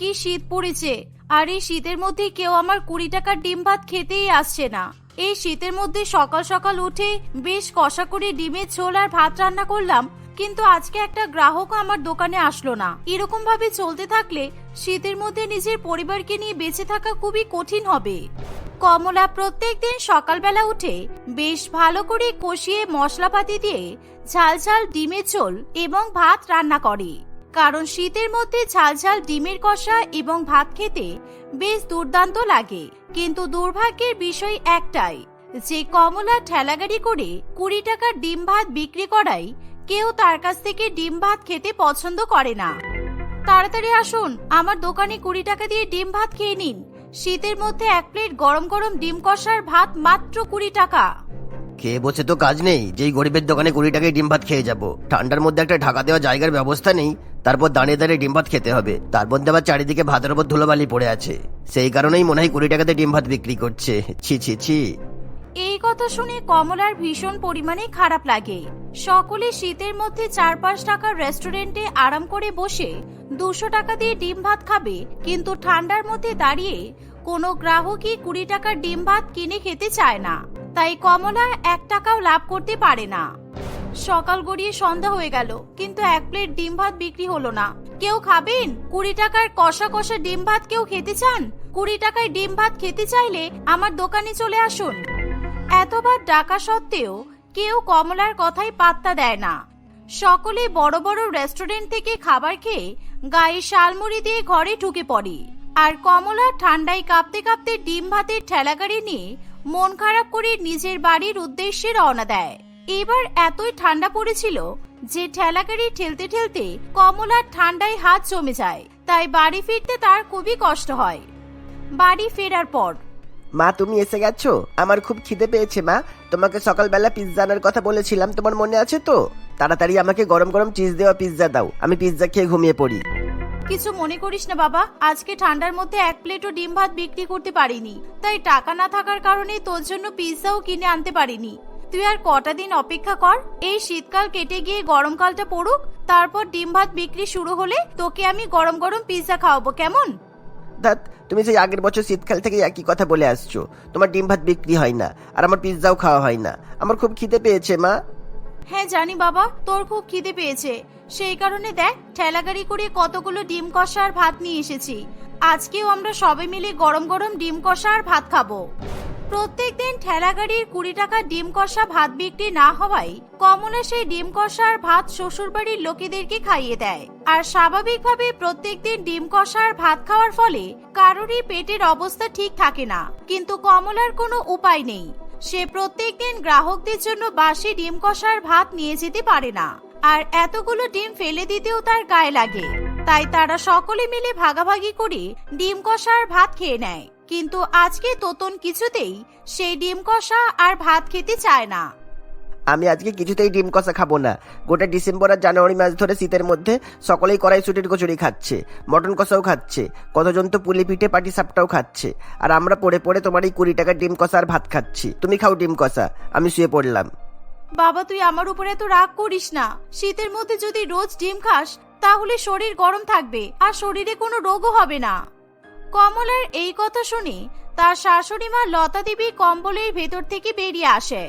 কি শীত পড়েছে? আর এই শীতের মধ্যে কেউ আমার কুড়ি টাকার ডিম ভাত খেতেই আসছে না। এই শীতের মধ্যে সকাল সকাল উঠে বেশ কষা করে ডিমের ঝোল আর ভাত রান্না করলাম, কিন্তু আজকে একটা গ্রাহকও আমার দোকানে আসলো না। এরকম ভাবে চলতে থাকলে শীতের মধ্যে নিজের পরিবারকে নিয়ে বেঁচে থাকা খুবই কঠিন হবে। কমলা প্রত্যেকদিন সকালবেলা উঠে বেশ ভালো করে কষিয়ে মশলাপাতি দিয়ে ঝাল ঝাল ডিমের ঝোল এবং ভাত রান্না করে। কারণ শীতের মধ্যে ঝাল ঝাল ডিমের কষা এবং ভাত খেতে বেশ দুর্দান্ত লাগে। কিন্তু দুর্ভাগ্যের বিষয় একটাই, যে কমলা ঠেলাগাড়ি করে কুড়ি টাকার ডিম ভাত বিক্রি করায় কেউ তার কাছ থেকে ডিম ভাত খেতে পছন্দ করে না। তাড়াতাড়ি আসুন, আমার দোকানে কুড়ি টাকা দিয়ে ডিম ভাত খেয়ে নিন। শীতের মধ্যে এক প্লেট গরম গরম ডিম কষার ভাত মাত্র কুড়ি টাকা। খেয়ে বসে তো কাজ নেই, যেই গরিবের দোকানে কুড়ি টাকায় ডিম ভাত খেয়ে যাব। ঠান্ডার মধ্যে একটা ঢাকা দেওয়া জায়গার ব্যবস্থা নেই তারপর দাঁড়িয়ে দাঁড়িয়ে ডিম ভাত খেতে হবে। তার মধ্যে আবার চারিদিকে ভাতের ওপর ধুলোবালি পড়ে আছে। সেই কারণেই মনে হয় কুড়ি টাকাতে ডিম ভাত বিক্রি করছে। ছি ছি ছি। এই কথা শুনে কমলার ভীষণ পরিমাণে খারাপ লাগে। সকলে শীতের মধ্যে চার পাঁচ টাকার রেস্টুরেন্টে আরাম করে বসে দুশো টাকা দিয়ে ডিম ভাত খাবে, কিন্তু ঠান্ডার মধ্যে দাঁড়িয়ে কোনো গ্রাহকই কুড়ি টাকার ডিম ভাত কিনে খেতে চায় না। তাই কমলা এক টাকাও লাভ করতে পারে না। সকাল গড়িয়ে সন্ধ্যা হয়ে গেল, কিন্তু এক প্লেট ডিম ভাত বিক্রি হলো না। কেউ খাবেন? কুড়ি টাকার কষা কষা ডিম ভাত কেউ খেতে চান? কুড়ি টাকায় ডিম ভাত খেতে চাইলে আমার দোকানে চলে আসুন। এতবার ডাকা সত্ত্বেও কেউ কমলার কথাই পাত্তা দেয় না। সকলে বড় বড় রেস্টুরেন্ট থেকে খাবার খেয়ে গায়ে শালমুড়ি দিয়ে ঘরে ঢুকে পড়ে। আর কমলা ঠান্ডায় কাঁপতে কাঁপতে ডিম ভাতের ঠেলাগাড়ি নিয়ে মন খারাপ করে নিজের বাড়ির উদ্দেশ্যে রওনা দেয়। এবার এতই ঠান্ডা পড়েছিল যে ঠেলাগাড়ি ঠেলতে ঠেলতে কমলার ঠান্ডায় হাত জমে যায়। তাই বাড়ি ফিরতে তার খুবই কষ্ট হয়। বাড়ি ফেরার পর। মা তুমি এসে গেছো? আমার খুব খিদে পেয়েছে মা। তোমাকে সকালবেলা পিৎজা আনার কথা বলেছিলাম তোমার মনে আছে তো? তাড়াতাড়ি আমাকে গরম গরম চিজ দেওয়া পিৎজা দাও আমি পিৎজা খেয়ে ঘুমিয়ে পড়ি। কিছু মনে করিস না বাবা। আজকে ঠান্ডার মধ্যে এক প্লেটও ডিম ভাত বিক্রি করতে পারিনি। তাই টাকা না থাকার কারণে তোর জন্য পিৎজাও কিনে আনতে পারিনি। তুই আর কটা দিন অপেক্ষা কর। এই শীতকাল কেটে গিয়ে গরমকালটা পড়ুক তারপর ডিম ভাত বিক্রি শুরু হলে তোকে আমি গরম গরম পিৎজা খাওয়াবো কেমন? দাদ তুমি সেই আগের বছর শীতকাল থেকে একই কথা বলে আসছো। তোমার ডিম ভাত বিক্রি হয় না আর আমার পিৎজাও খাওয়া হয় না। আমার খুব খিদে পেয়েছে মা। হ্যাঁ জানি বাবা তোর খুব খিদে পেয়েছে। সেই কারণে দেখ ঠেলাগাড়ি করে কতগুলো ডিম কষা আর ভাত নিয়ে এসেছি। আজকেও আমরা সবাই মিলে গরম গরম ডিম কষা আর ভাত খাব। প্রত্যেকদিন ঠেলাগাড়ির কুড়ি টাকা ডিম কষা ভাত বিক্রি না হওয়ায় কমলা সেই ডিম কষার ভাত শ্বশুরবাড়ির লোকেদেরকে খাইয়ে দেয়। আর স্বাভাবিকভাবে প্রত্যেকদিন ডিম কষার ভাত খাওয়ার ফলে কারোরই পেটের অবস্থা ঠিক থাকে না। কিন্তু কমলার কোনো উপায় নেই। সে প্রত্যেক দিন গ্রাহকদের জন্য বাসি ডিম কষার ভাত নিয়ে যেতে পারে না। আর এতগুলো ডিম ফেলে দিতেও তার গায়ে লাগে। তাই তারা সকলে মিলে ভাগাভাগি করে ডিম কষার ভাত খেয়ে নেয়। কিন্তু আজকে তোতন কিছুতেই সেই ডিম কষা আর ভাত খেতে চায় না। আমি আজকে কিছুতেই ডিম কষা খাব না। গোটা ডিসেম্বর আর জানুয়ারি মাস ধরে শীতের মধ্যে সকলেই কড়াইশুটির কচুরি খাচ্ছে মটন কষাও খাচ্ছে কতজন তো পুলি পিঠে পাটি সাপটাও খাচ্ছে। আর আমরা পড়ে পড়ে তোমার এই কুড়ি টাকার ডিম কষা আর ভাত খাচ্ছি। তুমি খাও ডিম কষা আমি শুয়ে পড়লাম। বাবা তুই আমার উপরে এত রাগ করিস না। শীতের মধ্যে যদি রোজ ডিম খাস তাহলে শরীর গরম থাকবে আর শরীরে কোনো রোগও হবে না। কমলার এই কথা শুনে তার শাশুড়ি মা লতা দেবী কম্বলের ভেতর থেকে বেরিয়ে আসে।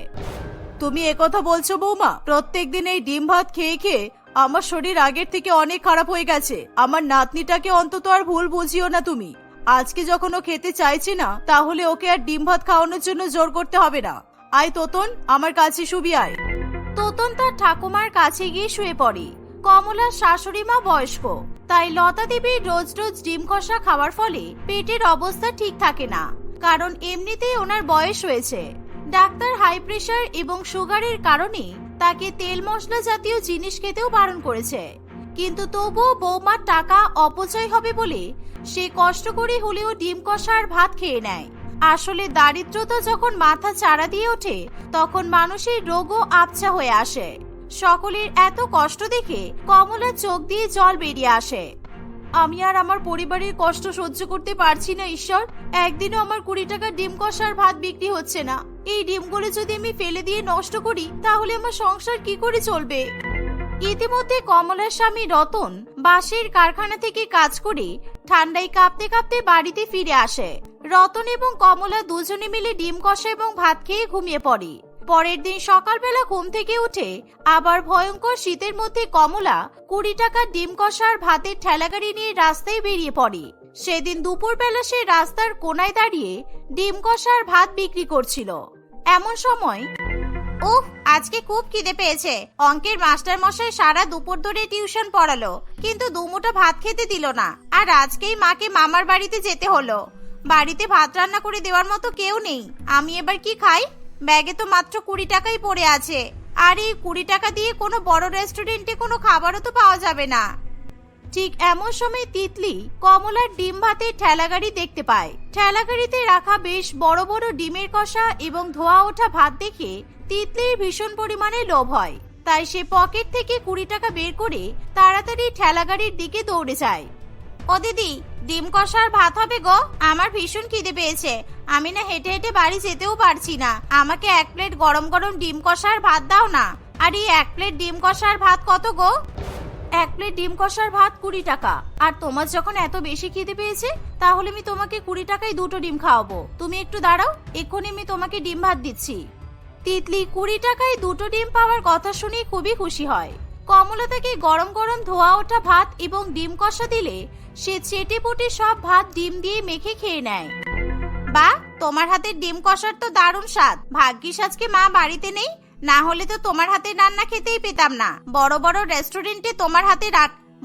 তুমি একথা বলছো বৌমা? প্রত্যেক দিন এই ডিম ভাত খেয়ে খেয়ে আমার শরীর আগের থেকে অনেক খারাপ হয়ে গেছে। আমার নাতনিটাকে অন্তত আর ভুল বুঝিও না তুমি। আজকে যখন ও খেতে চাইছে না তাহলে ওকে আর ডিম ভাত খাওয়ানোর জন্য জোর করতে হবে না। আয় তোতন আমার কাছে শুবি আয়। তোতন তার ঠাকুমার কাছে গিয়ে শুয়ে পড়ে। কমলার শাশুড়ি মা বয়স্ক। তাই লতা দেবীর রোজ রোজ ডিম কষা খাওয়ার ফলে পেটের অবস্থা ঠিক থাকে না। কারণ এমনিতেই ওনার বয়স হয়েছে। ডাক্তার হাই প্রেশার এবং সুগারের কারণে তাকে তেল মশলা জাতীয় জিনিস খেতেও বারণ করেছে। কিন্তু তবুও বৌমার টাকা অপচয় হবে বলে সে কষ্ট করে হলেও ডিম কষা আর ভাত খেয়ে নেয়। আসলে দারিদ্রতা যখন মাথা চাড়া দিয়ে ওঠে, তখন মানুষের রোগও আবছা হয়ে আসে। সকলের এত কষ্ট দেখে কমলার চোখ দিয়ে জল বেরিয়ে আসে। আমি আর আমার পরিবারের কষ্ট সহ্য করতে পারছি না, ঈশ্বর। একদিনও আমার কুড়ি টাকা ডিম কষার ভাত বিক্রি হচ্ছে না। এই ডিমগুলো যদি আমি ফেলে দিয়ে নষ্ট করি, তাহলে আমার সংসার কি করে চলবে? ইতিমধ্যে কমলার স্বামী রতন বাঁশের কারখানা থেকে কাজ করে ঠান্ডায় কাঁপতে কাঁপতে বাড়িতে ফিরে আসে। রতন এবং কমলা দুজনে মিলে ডিম কষা এবং ভাত খেয়ে ঘুমিয়ে পড়ে। পরের দিন সকালবেলা ঘুম থেকে উঠে আবার ভয়ঙ্কর শীতের মধ্যে কমলা, কুড়ি টাকার ডিম কষার ভাতের ঠেলাগাড়ি নিয়ে রাস্তায় বেরিয়ে পড়ে। সেদিন দুপুরবেলা সে রাস্তার কোনায় দাঁড়িয়ে ডিম কষার ভাত বিক্রি করছিল। এমন সময়, উফ, আজকে খুব খিদে পেয়েছে। অঙ্কের মাস্টার মশাই সারা দুপুর ধরে টিউশন পড়ালো, কিন্তু দুমুটো ভাত খেতে দিল না। আর আজকেই মাকে মামার বাড়িতে যেতে হলো। বাড়িতে ভাত রান্না করে দেওয়ার মতো কেউ নেই। আমি এবার কি খাই? ব্যাগে তো মাত্র কুড়ি টাকাই পড়ে আছে। আর এই কুড়ি টাকা দিয়ে কোনো বড় রেস্টুরেন্টে কোনো খাবারও তো পাওয়া যাবে না। ঠিক এমন সময় তিতলি কমলার ডিম ভাতের ঠেলাগাড়ি দেখতে পায়। ঠেলাগাড়িতে রাখা বেশ বড় বড় ডিমের কষা এবং ধোয়া ওঠা ভাত দেখে তিতলির ভীষণ পরিমাণে লোভ হয়। তাই সে পকেট থেকে কুড়ি টাকা বের করে তাড়াতাড়ি ঠেলাগাড়ির দিকে দৌড়ে যায়। ও দিদি, ডিম কষার ভাত হবে গো। আমার ভীষণ খিদে পেয়েছে। আমি না হেঁটে হেঁটে বাড়ি যেতেও পারছি না। আমাকে এক প্লেট গরম গরম ডিম কষার ভাত দাও না। আর এই এক প্লেট ডিম কষার ভাত কত গো? এক প্লেট ডিম কষার ভাত কুড়ি টাকা। আর তোমার যখন এত বেশি খিদে পেয়েছে, তাহলে আমি তোমাকে কুড়ি টাকায় দুটো ডিম খাওয়াবো। তুমি একটু দাঁড়াও, এক্ষুনি আমি তোমাকে ডিম ভাত দিচ্ছি। তিতলি, কুড়ি টাকায় দুটো ডিম পাওয়ার কথা শুনে খুবই খুশি হয়। কমলা তাকে গরম গরম ধোয়া ওঠা ভাত এবং ডিম কষা দিলে সে চেটে পুটে সব ভাত ডিম দিয়ে মেখে খেয়ে নেয়। বা, তোমার হাতের ডিম কষার তো দারুণ স্বাদ। ভাগ্যিস আজকে মা বাড়িতে নেই। না হলে তো তোমার হাতের রান্না খেতেই পেতাম না। বড় বড় রেস্টুরেন্টে তোমার হাতে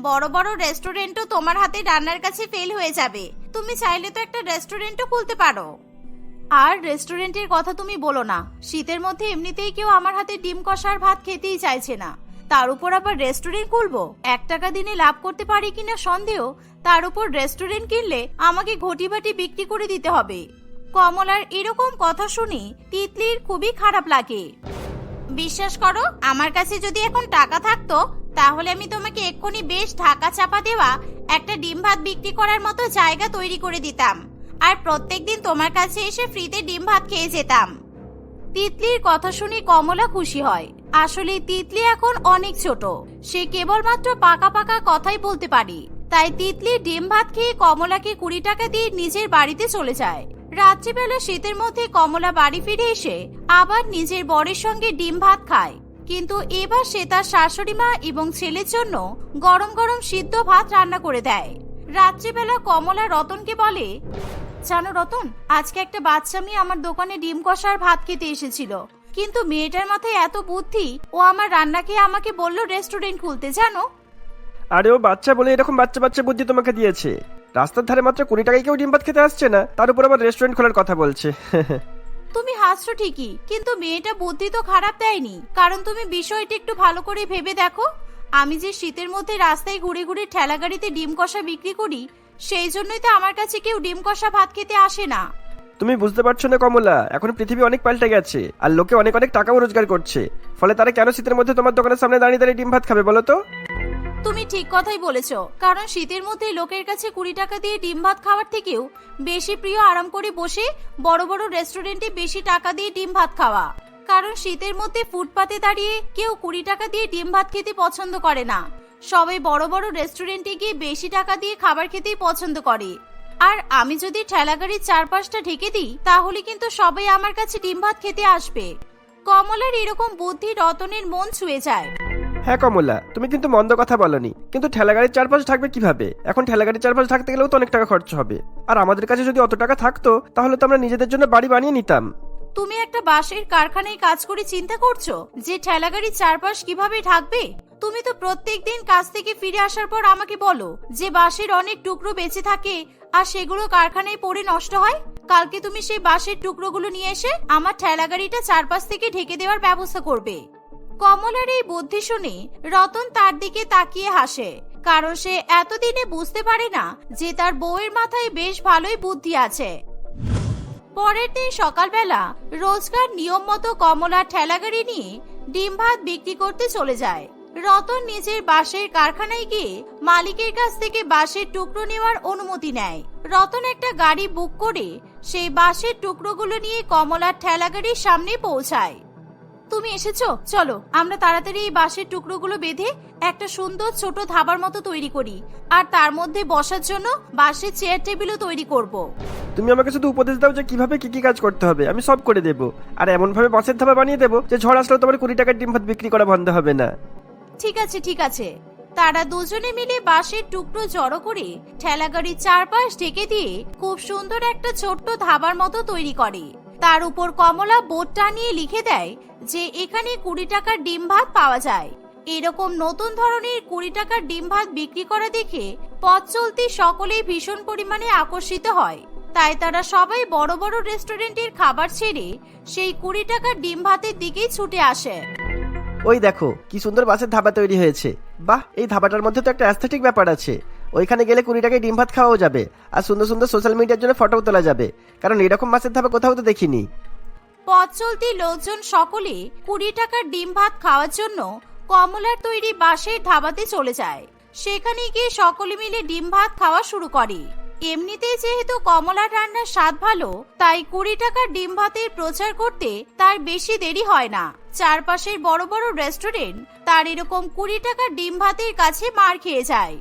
বড় বড় রেস্টুরেন্টও তোমার হাতে রান্নার কাছে ফেল হয়ে যাবে। তুমি চাইলে তো একটা রেস্টুরেন্টও খুলতে পারো। আর রেস্টুরেন্টের কথা তুমি বলো না। শীতের মধ্যে এমনিতেই কেউ আমার হাতে ডিম কষার ভাত খেতেই চাইছে না। তার উপর আবার রেস্টুরেন্ট খুলবো? এক টাকা দিনে লাভ করতে পারি কিনা সন্দেহ? তার উপর রেস্টুরেন্ট কিনলে আমাকে ঘটি বাটি বিক্রি করে দিতে হবে। কমলার এরকম কথা শুনে তিতলির খুবই খারাপ লাগে। বিশ্বাস করো, আমার কাছে যদি এখন টাকা থাকতো, তাহলে আমি তোমাকে এক্ষুনি বেশ ঢাকা চাপা দেওয়া, একটা ডিম ভাত বিক্রি করার মতো জায়গা তৈরি করে দিতাম। আর প্রত্যেকদিন তোমার কাছে এসে ফ্রিতে ডিম ভাত খেয়ে যেতাম। তিতলির কথা শুনে কমলা খুশি হয়। আসলে তিতলি এখন অনেক ছোট। সে কেবলমাত্র পাকা পাকা কথাই বলতে পারে। তাই তিতলি ডিম ভাত খেয়ে কমলাকে কুড়ি টাকা দিয়ে নিজের বাড়িতে চলে যায়। রাত্রিবেলা শীতের মধ্যে কমলা বাড়ি ফিরে এসে আবার নিজের বরের সঙ্গে ডিম ভাত খায়। কিন্তু এবার সে তার শাশুড়ি মা এবং ছেলের জন্য গরম গরম সিদ্ধ ভাত রান্না করে দেয়। রাত্রিবেলা কমলা রতনকে বলে, জানো রতন, আজকে একটা বাচ্চা মেয়ে আমার দোকানে ডিম কষার ভাত খেতে এসেছিল। কিন্তু মেয়েটার মাথায় এত বুদ্ধি ও আমার রান্না খেয়ে আমাকে বলল রেস্টুরেন্ট খুলতে জানো? আরে ও বাচ্চা বলে এরকম বাচ্চা বাচ্চা বুদ্ধি তোমাকে দিয়েছে। রাস্তার ধারে মাত্র কুড়ি টাকায় কেউ ডিম ভাত খেতে আসছে না তার উপর আবার রেস্টুরেন্ট খোলার কথা বলছে। তুমি হাসছো ঠিকই কিন্তু মেয়েটা বুদ্ধি তো খারাপ দেয়নি। কারণ তুমি বিষয়টা একটু ভালো করে ভেবে দেখো। আমি যে শীতের মধ্যে রাস্তায় ঘুরে ঘুরে ঠেলা গাড়িতে ডিম কষা বিক্রি করি সেই জন্যই তো আমার কাছে কেউ ডিম কষা ভাত খেতে আসে না। তুমি বুঝতে পারছ না, কমলা। এখন পৃথিবী অনেক পাল্টে গেছে, আর লোকে অনেক অনেক টাকাও রোজগার করছে। ফলে তারা কেন শীতের মধ্যে তোমার দোকানের সামনে দাঁড়িয়ে দাঁড়িয়ে ডিম ভাত খাবে, বলো তো? তুমি ঠিক কথাই বলেছ, কারণ শীতের মধ্যে লোকের কাছে কুড়ি টাকা দিয়ে ডিম ভাত খাওয়ার থেকেও বেশি প্রিয় আরাম করে বসে বড় বড় রেস্টুরেন্টে বেশি টাকা দিয়ে ডিম ভাত খাওয়া। কারণ শীতের মধ্যে ফুটপাতে দাঁড়িয়ে কেউ কুড়ি টাকা দিয়ে ডিম ভাত খেতে পছন্দ করে না। সবাই বড় বড় রেস্টুরেন্টে গিয়ে বেশি টাকা দিয়ে খাবার খেতেই পছন্দ করে। আর আমি যদি ঠেলাগাড়ির চারপাশটা ঢেকে দিই তাহলে কিন্তু সবাই আমার কাছে ডিম ভাত খেতে আসবে। কমলার এরকম বুদ্ধি রতনের মন ছুঁয়ে যায়। হ্যাঁ কমলা তুমি কিন্তু মন্দ কথা বলনি। কিন্তু ঠেলাগাড়ির চারপাশ থাকবে কীভাবে? এখন ঠেলাগাড়ির চারপাশ থাকতে গেলেও তো অনেক টাকা খরচ হবে। আর আমাদের কাছে যদি অত টাকা থাকতো তাহলে তো আমরা নিজেদের জন্য বাড়ি বানিয়ে নিতাম। তুমি একটা বাঁশের কারখানায় কাজ করে চিন্তা করছ? যে ঠেলাগাড়ির চারপাশ কীভাবে ঢাকবে? তুমি তো প্রত্যেকদিন কাজ থেকে ফিরে আসার পর আমাকে বলো যে বাঁশের অনেক টুকরো বেঁচে থাকে আর সেগুলো কারখানায় পড়ে নষ্ট হয়? কালকে তুমি সেই বাঁশের টুকরোগুলো নিয়ে এসে আমার ঠেলাগাড়িটা চারপাশ থেকে ঢেকে দেওয়ার ব্যবস্থা করবে। কমলার এই বুদ্ধি শুনে রতন তার দিকে তাকিয়ে হাসে, কারণ সে এতদিনে বুঝতে পারে না যে তার বউয়ের মাথায় বেশ ভালোই বুদ্ধি আছে। পরের দিন সকালবেলা রোজকার নিয়ম মতো কমলা ঠেলাগাড়ি নিয়ে ডিম ভাত বিক্রি করতে চলে যায়। রতন নিজের বাঁশের কারখানায় গিয়ে মালিকের কাছ থেকে বাঁশের টুকরো নেওয়ার অনুমতি নেয়। রতন একটা গাড়ি বুক করে সেই বাঁশের টুকরোগুলো নিয়ে কমলার ঠেলা গাড়ির সামনে পৌঁছায়। তুমি এসেছ? চলো, আমরা তাড়াতাড়ি এই বাঁশের টুকরোগুলো বেঁধে একটা সুন্দর ছোট ধাবার মতো তৈরি করি আর তার মধ্যে বসার জন্য বাঁশের চেয়ার টেবিলও তৈরি করব। তুমি আমাকে শুধু উপদেশ দাও যে কীভাবে কি কি কাজ করতে হবে। আমি সব করে দেবো। আর এমন ভাবে বাসের ধাবা বানিয়ে দেবো যে ঝড় আসলেও তোমার কুড়ি টাকার ডিম ভাত বিক্রি করা বন্ধ হবে না। ঠিক আছে ঠিক আছে। তারা দুজনে মিলে বাঁশের টুকরো জড়ো করে ঠেলাগাড়ির চারপাশ ঢেকে দিয়ে খুব সুন্দর একটা ছোট্ট ধাবার মতো তৈরি করে। তার উপর কমলা বোর্ড টানিয়ে লিখে দেয় যে এখানে কুড়ি টাকার ডিম ভাত পাওয়া যায়। এরকম নতুন ধরনের কুড়ি টাকার ডিম ভাত বিক্রি করা দেখে পথ চলতি সকলেই ভীষণ পরিমাণে আকর্ষিত হয়। তাই তারা সবাই বড় বড় রেস্টুরেন্টের খাবার ছেড়ে সেই কুড়ি টাকার ডিম ভাতের দিকেই ছুটে আসে। ওই দেখো, কি সুন্দর বাসের ধাবা তৈরি হয়েছে। বাহ, এই ধাবাটার মধ্যে তো একটা অ্যাস্থেটিক ব্যাপার আছে। ওইখানে গেলে কুড়ি টাকায় ডিম ভাত খাওয়াও যাবে, আর সুন্দর সুন্দর সোশ্যাল মিডিয়ার জন্য ফটোও তোলা যাবে। কারণ এরকম বাসের ধাবা কোথাও তো দেখিনি। পথ চলতি লোকজন সকলে কুড়ি টাকার ডিম ভাত খাওয়ার জন্য কমলার তৈরি বাঁশের ধাবাতে চলে যায়। সেখানে গিয়ে সকলে মিলে ডিম ভাত খাওয়া শুরু করে। এমনিতেই যেহেতু কমলার রান্নার স্বাদ ভালো, তাই কুড়ি টাকার ডিম ভাতের প্রচার করতে তার বেশি দেরি হয় না। চারপাশের বড় বড় রেস্টুরেন্ট তার এরকম কুড়ি টাকার ডিম ভাতের কাছে মার খেয়ে যায়।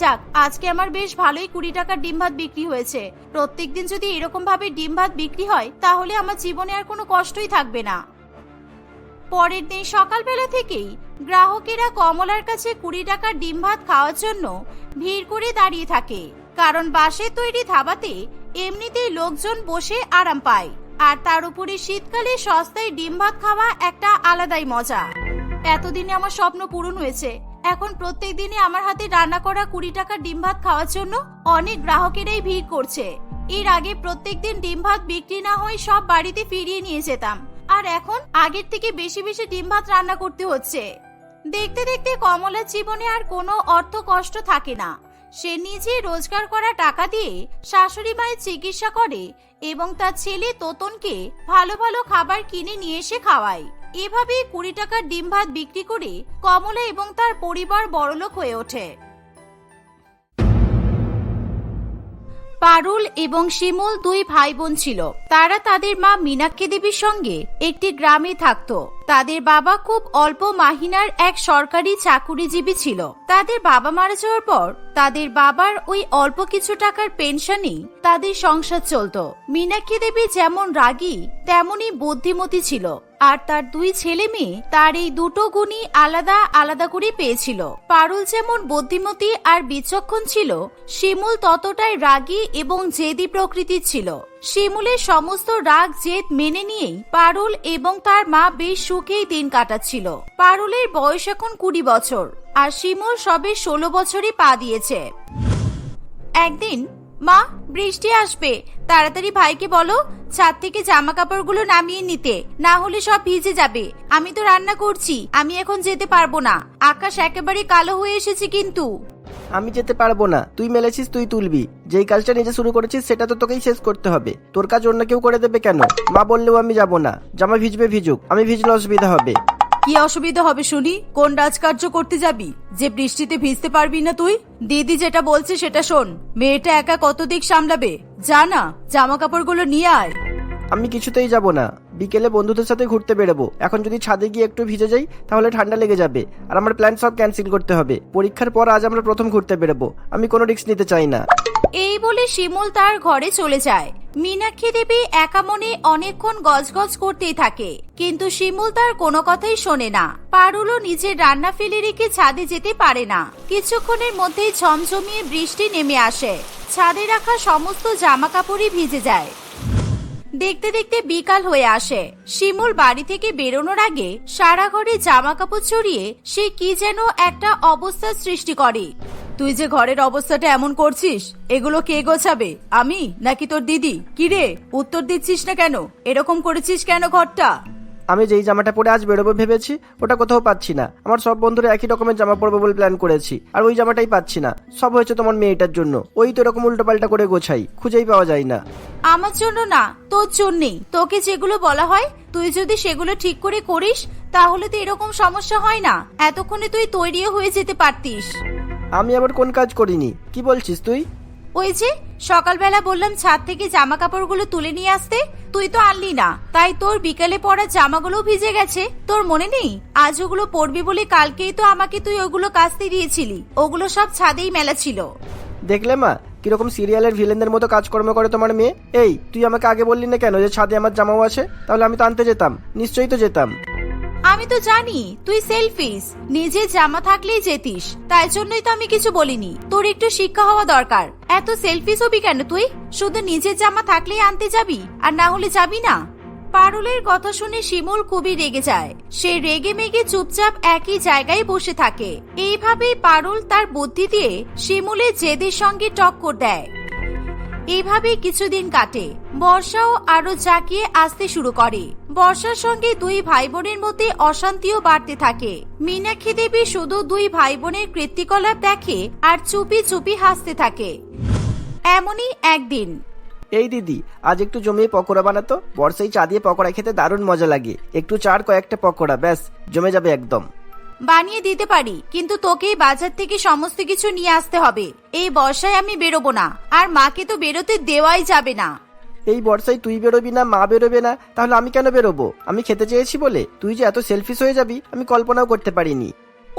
যাক, আজকে আমার বেশ ভালোই কুড়ি টাকার ডিম ভাত বিক্রি হয়েছে। প্রত্যেক দিন যদি এরকম ভাবে ডিম ভাত বিক্রি হয়, তাহলে আমার জীবনে আর কোনো কষ্টই থাকবে না। পরের দিন সকালবেলা থেকেই গ্রাহকেরা কমলার কাছে কুড়ি টাকার ডিম ভাত খাওয়ার জন্য ভিড় করে দাঁড়িয়ে থাকে। কারণ বাঁশের তৈরি ধাবাতে এমনিতেই লোকজন বসে আরাম পায়। আর তার উপরে শীতকালে সস্তায় ডিম ভাত খাওয়া একটা আলাদাই মজা। এতদিনে আমার স্বপ্ন পূরণ হয়েছে। এখন প্রত্যেক দিনে আমার হাতে রান্না করা কুড়ি টাকা ডিম ভাত খাওয়ার জন্য অনেক গ্রাহকেরাই ভিড় করছে। এর আগে প্রত্যেক দিন ডিম ভাত বিক্রি না হয়ে সব বাড়িতে ফিরিয়ে নিয়ে যেতাম। আর এখন আগের থেকে বেশি বেশি ডিম ভাত রান্না করতে হচ্ছে। দেখতে দেখতে কমলার জীবনে আর কোনো অর্থ কষ্ট থাকে না। সে নিজে রোজগার করা টাকা দিয়ে শাশুড়ি মায়ের চিকিৎসা করে এবং তার ছেলে তোতনকে ভালো ভালো খাবার কিনে নিয়ে এসে খাওয়ায়। এভাবে কুড়ি টাকার ডিম ভাত বিক্রি করে কমলা এবং তার পরিবার বড়লোক হয়ে ওঠে। পারুল এবং শিমুল দুই ভাই বোন ছিল। তারা তাদের মা মীনাক্ষী দেবীর সঙ্গে একটি গ্রামে থাকত। তাদের বাবা খুব অল্প মাহিনার এক সরকারি চাকুরিজীবী ছিল। তাদের বাবা মারা যাওয়ার পর তাদের বাবার ওই অল্প কিছু টাকার পেনশনই তাদের সংসার চলতো। মীনাক্ষী দেবী যেমন রাগী, তেমনই বুদ্ধিমতী ছিল। আর তার দুই ছেলে মেয়ে তার এই দুটো গুণই আলাদা আলাদা করে পেয়েছিল। পারুল যেমন বুদ্ধিমতী আর বিচক্ষণ ছিল, শিমুল ততটাই রাগী এবং জেদি প্রকৃতির ছিল। শিমুলের সমস্ত রাগ, জেদ মেনে নিয়েই পারুল এবং তার মা বেশ সুখেই দিন কাটাচ্ছিল। পারুলের বয়স এখন কুড়ি বছর, আর শিমুল সবে ষোলো বছরই পা দিয়েছে। একদিন মা, বৃষ্টি আসবে। তাড়াতাড়ি ভাইকে বলো, ছাদ থেকে জামা কাপড়গুলো নামিয়ে নিতে। না হলে সব ভিজে যাবে। আমি তো রান্না করছি, আমি এখন যেতে পারব না। আকাশ একেবারে কালো হয়ে এসেছে কিন্তু। আমি যেতে পারব না। তুই মেলেছিস, তুই তুলবি। যেই কাজটা নিজে শুরু করেছিস, সেটা তো তোকেই শেষ করতে হবে। তোর কাজ অন্য কেউ করে দেবে কেন? মা বললেও আমি যাব না। জামা ভিজবে, ভিজুক। আমি ভিজলে অসুবিধা হবে। কি অসুবিধা হবে শুনি? কোন রাজকার্য করতে যাবি? যে বৃষ্টিতে ভিজতে পারবি না তুই? দিদি যেটা বলছে সেটা শোন। মেয়েটা একা কত দিক সামলাবে? যা না জামা কাপড়গুলো নিয়ে আয়। আমি কিছুতেই যাব না। বিকেলে বন্ধুদের সাথে ঘুরতে বেরোবো। এখন যদি ছাদে গিয়ে একটু ভিজে যাই, তাহলে ঠান্ডা লেগে যাবে। আর আমার প্ল্যান সব ক্যান্সেল করতে হবে। পরীক্ষার পর আজ আমরা প্রথম ঘুরতে বেরোবো। আমি কোনো রিস্ক নিতে চাই না। এই বলে শিমুল তার ঘরে চলে যায়। মীনাক্ষী দেবী একা মনে অনেকক্ষণ গজগজ করতেই থাকে। কিন্তু শিমুল তার কোনো কথাই শোনে না। পারুলও নিজের রান্না ফেলে রেখে ছাদে যেতে পারে না। কিছুক্ষণের মধ্যেই ঝমঝমিয়ে বৃষ্টি নেমে আসে। ছাদে রাখা সমস্ত জামা কাপড়ই ভিজে যায়। দেখতে দেখতে বিকাল হয়ে আসে। শিমুল বাড়ি থেকে বেরোনোর আগে সারা ঘরে জামা কাপড় ছড়িয়ে সে কি যেন একটা অবস্থার সৃষ্টি করে। তুই যে ঘরের অবস্থাটা এমন করছিস, এগুলো কে গোছাবে? আমি নাকি তোর দিদি? কিরে উত্তর দিচ্ছিস না কেন? এরকম করেছিস কেন ঘরটা? আমি যেই জামাটা পরে আজ বেরোবো ভেবেছি ওটা কোথাও পাচ্ছি না। আমার সব বন্ধুরা একই রকমের জামা পরবো বলে প্ল্যান করেছি আর ওই জামাটাই পাচ্ছি না। সব হয়েছে তোমার মেয়েটার জন্য। ওই তো এরকম উল্টোপাল্টা করে গোছাই খুঁজেই পাওয়া যায় না। আমার জন্য না তোর জন্যেই। তোকে যেগুলো বলা হয় তুই যদি সেগুলো ঠিক করে করিস তাহলে তো এরকম সমস্যা হয় না। এতক্ষণে তুই তৈরিও হয়ে যেতে পারতিস। আমি আবার কোন কাজ করিনি? কি বলছিস তুই? ওই যে, সকালবেলা বললাম ছাদ থেকে জামা কাপড়গুলো তুলে নিয়ে আসতে, তুই তো আনলি না। তাই তোর বিকালে পরা জামাগুলো ভিজে গেছে। তোর মনে নেই? আজ ওগুলো পরবি বলে কালকেই তো আমাকে তুই ওগুলো কাচতে দিয়েছিলি। ওগুলো সব ছাদেই মেলা ছিল। দেখলে মা, কীরকম সিরিয়ালের ভিলেনদের মতো কাজকর্ম করে তোমার মেয়ে? এই, তুই আমাকে আগে বললি না কেন যে ছাদে আমার জামাও আছে? তাহলে আমি তো আনতে যেতাম। নিশ্চয়ই তো যেতাম। আমি তো জানি, তুই সেলফিস নিজে জামা থাকলেই যেতিস, তাই জন্যই তো আমি কিছু বলিনি। তোর একটু শিক্ষা হওয়া দরকার। এত সেলফিস হবি কেন তুই? শুধু নিজের জামা থাকলেই আনতে যাবি, আর না হলে যাবি না? পারুলের কথা শুনে শিমুল খুবই রেগে যায়। সে রেগে মেগে চুপচাপ একই জায়গায় বসে থাকে। এইভাবেই পারুল তার বুদ্ধি দিয়ে শিমুলের জেদের সঙ্গে টক্কর দেয়। এইভাবে কিছুদিন কাটে। বর্ষাও আরও জাকিয়ে আসতে শুরু করে। বর্ষার সঙ্গে দুই ভাই বোনের মধ্যে অশান্তিও বাড়তে থাকে। মীনাক্ষী দেবী শুধু দুই ভাই বোনের কৃত্তিকলাপ দেখে আর চুপি চুপি হাসতে থাকে। এমনই একদিন। এই দিদি, আজ একটু জমিয়ে পকোড়া বানাতো বর্ষায় চা দিয়ে পকোড়া খেতে দারুণ মজা লাগে। একটু চার কয়েকটা পকোড়া, ব্যাস, জমে যাবে একদম। বানিয়ে দিতে পারি, কিন্তু তোকেই বাজার থেকে সমস্ত কিছু নিয়ে আসতে হবে। এই বর্ষায় আমি বেরোবো না, আর মাকে তো বেরোতে দেওয়াই যাবে না। এই বর্ষায় তুই বেরোবি না, মা বেরোবে না, তাহলে আমি কেন বেরোবো? আমি খেতে চেয়েছি বলে, তুই যে এত সেলফিশ হয়ে যাবি, আমি কল্পনাও করতে পারিনি।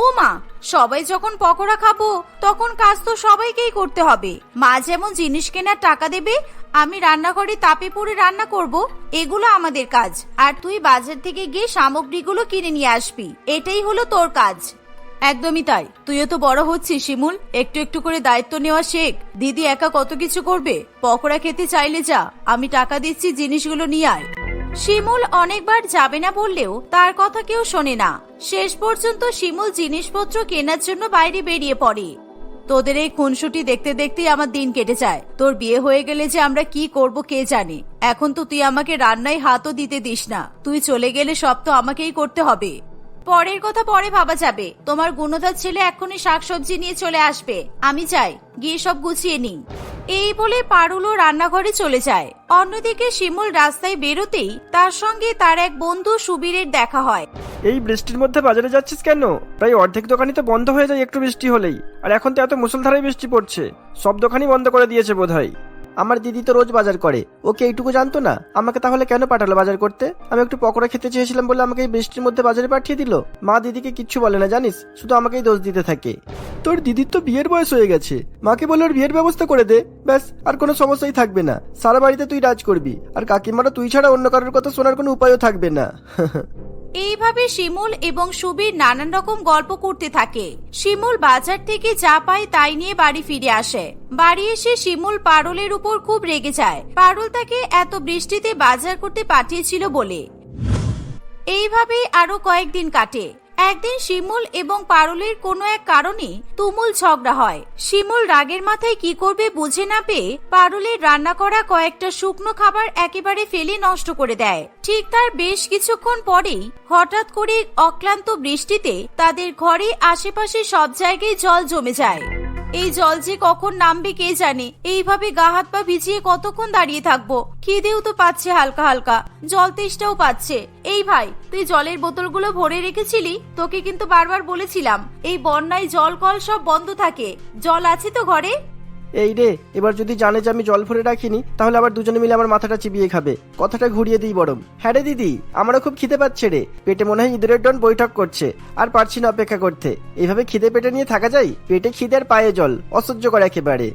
ও মা, সবাই যখন পকোড়া খাব, তখন কাজ তো সবাইকেই করতে হবে। মা যেমন জিনিস কেনার টাকা দেবে, আমি রান্নাঘরে তাপে পুড়ে রান্না করব, এগুলো আমাদের কাজ। আর তুই বাজার থেকে গিয়ে সামগ্রীগুলো কিনে নিয়ে আসবি। এটাই হলো তোর কাজ। একদমই তাই। তুইও তো বড় হচ্ছিস, শিমুল। একটু একটু করে দায়িত্ব নেওয়া শেখ। দিদি একা কত কিছু করবে? পকোড়া খেতে চাইলে যা, আমি টাকা দিচ্ছি, জিনিসগুলো নিয়ে আয়। শিমুল অনেকবার যাবে না বললেও তার কথা কেউ শোনে না। শেষ পর্যন্ত শিমুল জিনিসপত্র কেনার জন্য বাইরে বেরিয়ে পড়ে। তোদের এই খুনসুটি দেখতে দেখতেই আমার দিন কেটে যায়। তোর বিয়ে হয়ে গেলে যে আমরা কি করব কে জানে। এখন তো তুই আমাকে রান্নায় হাতও দিতে দিস না। তুই চলে গেলে সব তো আমাকেই করতে হবে। পরের কথা পরে ভাবা যাবে। তোমার গুণদার ছেলে এখনই শাকসবজি নিয়ে চলে আসবে। আমি চাই গিয়ে সব গুছিয়ে নিই। এই বলে পারুলও রান্নাঘরে চলে যায়। অন্যদিকে শিমুল রাস্তায় বেরোতেই তার সঙ্গে তার এক বন্ধু সুবীরের দেখা হয়। এই বৃষ্টির মধ্যে বাজারে যাচ্ছিস কেন? প্রায় অর্ধেক দোকানই তো বন্ধ হয়ে যায় একটু বৃষ্টি হলেই। আর এখন তো এত মুসলধারায় বৃষ্টি পড়ছে। সব দোকানই বন্ধ করে দিয়েছে বোধহয়। আমার দিদি তো রোজ বাজার করে। ওকে এইটুকু জানতো না? আমাকে তাহলে কেন পাঠালো বাজার করতে? আমি একটু পকোড়া খেতে চেয়েছিলাম বলে আমাকে এই বৃষ্টির মধ্যে বাজারে পাঠিয়ে দিল। মা দিদিকে কিচ্ছু বলে না, জানিস? শুধু আমাকেই দোষ দিতে থাকে। তোর দিদির তো বিয়ের বয়স হয়ে গেছে। মাকে বলে ওর বিয়ের ব্যবস্থা করে দে। ব্যাস, আর কোনো সমস্যাই থাকবে না। সারা বাড়িতে তুই রাজ করবি। আর কাকিমারা তুই ছাড়া অন্য কারোর কথা শোনার কোনো উপায়ও থাকবে না। এইভাবে শিমুল এবং সুবীর নানান রকম গল্প করতে থাকে। শিমুল বাজার থেকে যা পায় তাই নিয়ে বাড়ি ফিরে আসে। বাড়ি এসে শিমুল পারুলের উপর খুব রেগে যায়। পারুল তাকে এত বৃষ্টিতে বাজার করতে পাঠিয়েছিল বলে। এইভাবেই আরও কয়েকদিন কাটে। একদিন শিমুল এবং পারুলের কোনো এক কারণে তুমুল ঝগড়া হয়। শিমুল রাগের মাথায় কি করবে বুঝে না পেয়ে পারুলের রান্না করা কয়েকটা শুকনো খাবার একেবারে ফেলে নষ্ট করে দেয়। ঠিক তার বেশ কিছুক্ষণ পরেই হঠাৎ করে অক্লান্ত বৃষ্টিতে তাদের ঘরে আশেপাশে সব জায়গায় জল জমে যায়। এই জল যে কখন নামবে কে জানে? এইভাবে গা হাত পা ভিজিয়ে কতক্ষণ দাঁড়িয়ে থাকব? খিদেও তো পাচ্ছে হালকা হালকা। জল তেষ্টাও পাচ্ছে। এই ভাই, তুই জলের বোতলগুলো ভরে রেখেছিলি? তোকে কিন্তু বারবার বলেছিলাম, এই বন্যায় জল কল সব বন্ধ থাকে। জল আছে তো ঘরে? এই রে এবার যদি জানে যে আমি জল ভরে রাখিনি তাহলে আবার দুজনে মিলে আমার মাথাটা চিবিয়ে খাবে। কথাটা ঘুরিয়ে দিই বরং। হ্যাঁ রে দিদি আমারও খুব খিদে পাচ্ছে রে। পেটে মনে হয় ইঁদুরের ডন বৈঠক করছে আর পারছি না অপেক্ষা করতে। এইভাবে খিদে পেটে নিয়ে থাকা যায়? পেটে খিদে আর পায়ে জল অসহ্য করে একেবারে।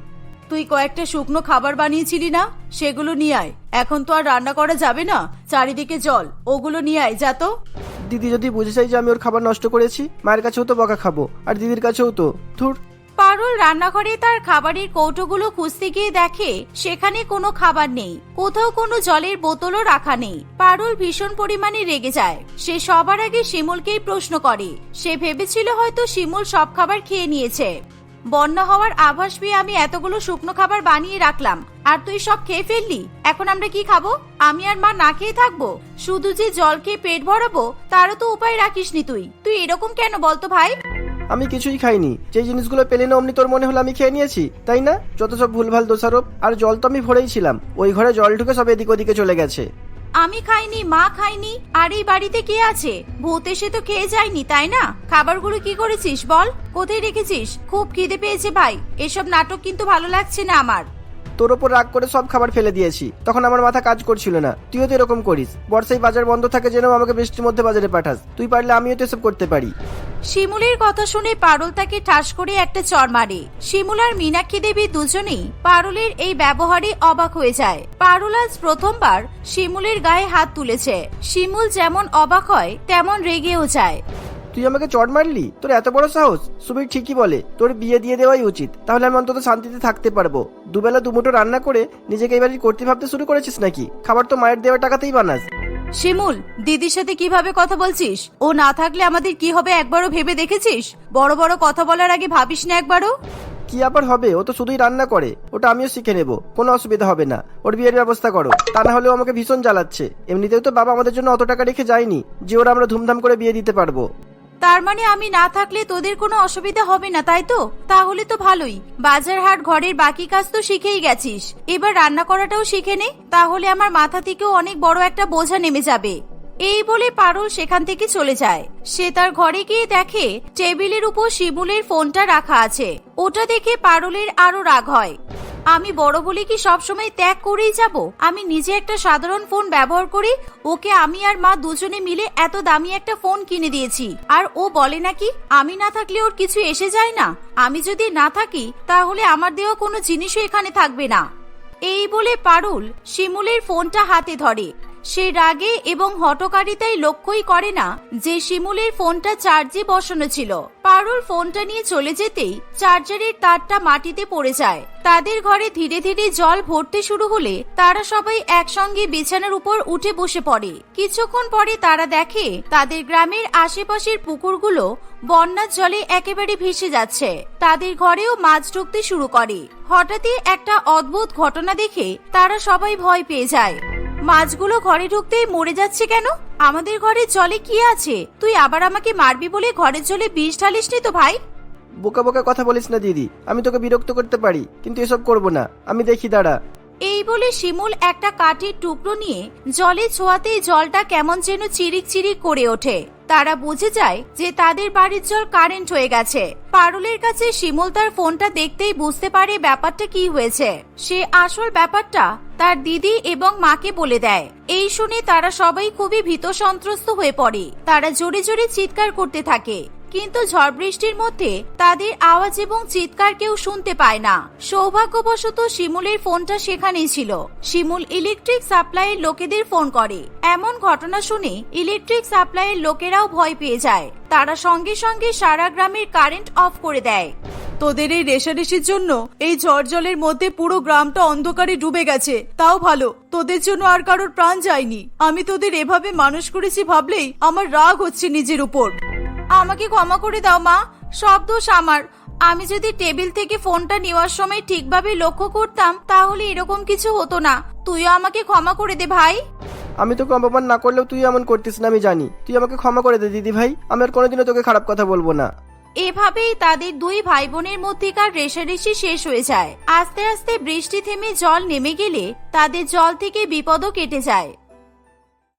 তুই কয়েকটা শুকনো খাবার বানিয়েছিলি না? সেগুলো নিয়ে আয়। এখন তো আর রান্না করা যাবে না? চারিদিকে জল ওগুলো নিয়ে আয় যা তো। দিদি যদি বুঝে চাই যে আমি ওর খাবার নষ্ট করেছি মায়ের কাছেও তো বকা খাব আর দিদির কাছেও তো। ধুর পারুল রান্নাঘরে তার খাবারের কৌটোগুলো খুঁজতে গিয়ে দেখে সেখানে কোনো খাবার নেই। কোথাও কোনো জলের বোতলও রাখা নেই। পারুল ভীষণ পরিমাণে রেগে যায়। সে সবার আগে শিমুলকেই প্রশ্ন করে। সে ভেবেছিল হয়তো শিমুল সব খাবার খেয়ে নিয়েছে। বন্যা হওয়ার আভাস পেয়ে আমি এতগুলো শুকনো খাবার বানিয়ে রাখলাম। আর তুই সব খেয়ে ফেললি? এখন আমরা কি খাব? আমি আর মা না খেয়ে থাকব? শুধু যে জল খেয়ে পেট ভরাবো, তারও তো উপায় রাখিসনি তুই। তুই এরকম কেন বলতো ভাই? আমি কিছুই খাইনি। যে জিনিসগুলো পেলে না, অমনি তোর মনে হলো আমি খেয়ে নিয়েছি, তাই না? যত সব ভুলভাল দোষারোপ, আর জল তো আমি ভরেই ছিলাম, ওই ঘরে জল ঢুকে সব এদিক ওদিকে চলে গেছে। আমি খাইনি, মা খাইনি, আর এই বাড়িতে কে আছে? ভূত এসে তো খেয়ে যায়নি, তাই না? খাবারগুলো কি করেছিস বল? কোথায় রেখেছিস? খুব খিদে পেয়েছে ভাই। এসব নাটক কিন্তু ভালো লাগছে না আমার। তোর ওপর রাগ করে সব খাবার ফেলে দিয়েছি। তখন আমার মাথা কাজ করছিল না। তুইও তো এরকম করিস। বর্ষায় বাজার বন্ধ থাকে যেন আমাকে বৃষ্টির মধ্যে বাজারে পাঠাস। তুই পারলে আমিও তো এসব করতে পারি। শিমুলের কথা শুনে পারুল তাকে ঠাস করে একটা চর মারে। শিমুল আর মীনাক্ষী দেবী দুজনেই পারুলের এই ব্যবহারে অবাক হয়ে যায়। পারুল আজ প্রথমবার শিমুলের গায়ে হাত তুলেছে। শিমুল যেমন অবাক হয়, তেমন রেগেও যায়। তুই আমাকে চট মারলি? তোর এত বড় সাহস? সুবীর ঠিকই বলে তোর বিয়ে দিয়ে দেওয়াই উচিত। তাহলে আমি অন্তত শান্তিতে থাকতে পারব। দুবেলা দুমুঠো রান্না করে নিজেকে এই বাড়ির করতে ভাবতে শুরু করেছিস নাকি? খাবার তো মায়ের দেওয়া টাকাতেই বানাস। শিমুল দিদির সাথে কীভাবে কথা বলছিস? ও না থাকলে আমাদের কি হবে একবারও ভেবে দেখেছিস? বড় বড় কথা বলার আগে ভাবিস না একবারও? কি আবার হবে? ও তো শুধুই রান্না করে। ওটা আমিও শিখে নেব। কোনো অসুবিধা হবে না। ওর বিয়ের ব্যবস্থা করো। তা না হলেও আমাকে ভীষণ জ্বালাচ্ছে। এমনিতেও তো বাবা আমাদের জন্য অত টাকা রেখে যায়নি যে ওরা আমরা ধুমধাম করে বিয়ে দিতে পারব। তার মানে আমি না থাকলে তোদের কোনো অসুবিধা হবে না, তাই তো? তাহলে তো ভালোই। বাজার হাট ঘরের বাকি কাজ তো শিখেই গেছিস। এবার রান্না করাটাও শিখে নে, তাহলে আমার মাথা থেকেও অনেক বড় একটা বোঝা নেমে যাবে। এই বলে পারুল সেখান থেকে চলে যায়। সে তার ঘরে গিয়ে দেখে টেবিলের উপর শিমুলের ফোনটা রাখা আছে। ওটা দেখে পারুলের আরও রাগ হয়। আমি বড় বলে কি সবসময় ত্যাগ করেই যাব? আমি নিজে একটা সাধারণ ফোন ব্যবহার করি, ওকে আমি আর মা দুজনে মিলে এত দামি একটা ফোন কিনে দিয়েছি। আর ও বলে নাকি, আমি না থাকলে ওর কিছু এসে যায় না। আমি যদি না থাকি, তাহলে আমার দেওয়া কোনো জিনিসও এখানে থাকবে না। এই বলে পারুল শিমুলের ফোনটা হাতে ধরে। সে রাগে এবং হটকারিতায় লক্ষ্যই করে না যে শিমুলের ফোনটা চার্জে বসানো ছিল। পারুল ফোনটা নিয়ে চলে যেতেই চার্জারের তারটা মাটিতে পড়ে যায়। তাদের ঘরে ধীরে ধীরে জল ভরতে শুরু হলে তারা সবাই একসঙ্গে বিছানার উপর উঠে বসে পড়ে। কিছুক্ষণ পরে তারা দেখে তাদের গ্রামের আশেপাশের পুকুরগুলো বন্যার জলে একেবারে ভেসে যাচ্ছে। তাদের ঘরেও মাছ ঢুকতে শুরু করে। হঠাৎই একটা অদ্ভুত ঘটনা দেখে তারা সবাই ভয় পেয়ে যায়। মাছগুলো ঘরে ঢুকতেই মরে যাচ্ছে কেন? আমাদের ঘরে জলে কি আছে? তুই আবার আমাকে মারবি বলে ঘরের জলে বিষ ঢালিসনি তো ভাই? বোকা বোকা কথা বলিস না দিদি। আমি তোকে বিরক্ত করতে পারি কিন্তু এসব করব না। আমি দেখি দাঁড়া। এই বলে শিমুল একটা কাঠের টুকরো নিয়ে জলে ছোঁয়াতেই জলটা কেমন যেন চিরিক চিরিক করে ওঠে। তারা বুঝে যায় যে তাদের বাড়ির জল কারেন্ট হয়ে গেছে। পারুলের কাছে শিমুল তার ফোনটা দেখতেই বুঝতে পারে ব্যাপারটা কি হয়েছে। সে আসল ব্যাপারটা তার দিদি এবং মাকে বলে দেয়। এই শুনে তারা সবাই খুবই ভীত সন্ত্রস্ত হয়ে পড়ে। তারা জোরে জোরে চিৎকার করতে থাকে। কিন্তু ঝড় বৃষ্টির মধ্যে তাদের আওয়াজ এবং চিৎকার কেউ শুনতে পায় না। সৌভাগ্যবশত শিমুলের ফোনটা সেখানেই ছিল। শিমুল ইলেকট্রিক সাপ্লাইয়ের লোকেদের ফোন করে। এমন ঘটনা শুনে ইলেকট্রিক সাপ্লাইয়ের লোকেরাও ভয় পেয়ে যায়। তারা সঙ্গে সঙ্গে সারা গ্রামের কারেন্ট অফ করে দেয়। তোদের এই রেশারেশির জন্য এই ঝড় জলের মধ্যে পুরো গ্রামটা অন্ধকারে ডুবে গেছে। তাও ভালো, তোদের জন্য আর কারোর প্রাণ যায়নি। আমি তোদের এভাবে মানুষ করেছি ভাবলেই আমার রাগ হচ্ছে নিজের উপর। আমাকে ক্ষমা করে দাও মা। সব দোষ আমার। আমি যদি টেবিল থেকে ফোনটা নেওয়ার সময় ঠিকভাবে লক্ষ্য করতাম তাহলে এরকম কিছু হতো না। তুইও আমাকে ক্ষমা করে দে ভাই। আমি তোকে অপমান না করলেও তুই এমন করতিস না আমি জানি। তুই আমাকে ক্ষমা করে দে দিদি ভাই। আমি আর কোনোদিনও তোকে খারাপ কথা বলব না। এভাবেই তাদের দুই ভাই বোনের মধ্যেকার রেশারেশি শেষ হয়ে যায়। আস্তে আস্তে বৃষ্টি থেমে জল নেমে গেলে তাদের জল থেকে বিপদও কেটে যায়।